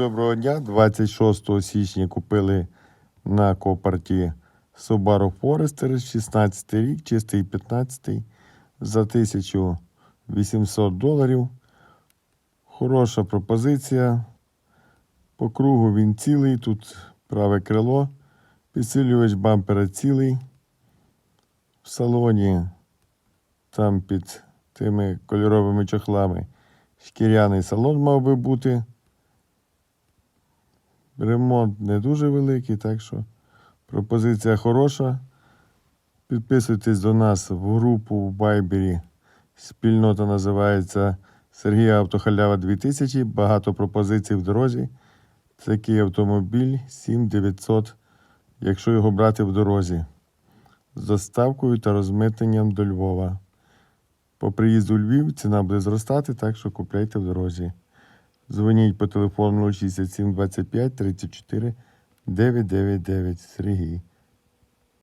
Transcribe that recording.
Доброго дня. 26 січня купили на Копарті Subaru Forester 16 рік, чистий 15 за 1800 доларів. Хороша пропозиція. По кругу він цілий, тут праве крило, підсилювач бампера цілий. В салоні там під тими кольоровими чохлами шкіряний салон мав би бути. Ремонт не дуже великий, так що пропозиція хороша. Підписуйтесь до нас в групу в Байбері. Спільнота називається Сергія Автохалява 2000. Багато пропозицій в дорозі. Такий автомобіль 7900, якщо його брати в дорозі. З доставкою та розмитненням до Львова. По приїзду у Львів ціна буде зростати, так що купляйте в дорозі. Дзвоніть по телефону 067 25 34 999 Сергій.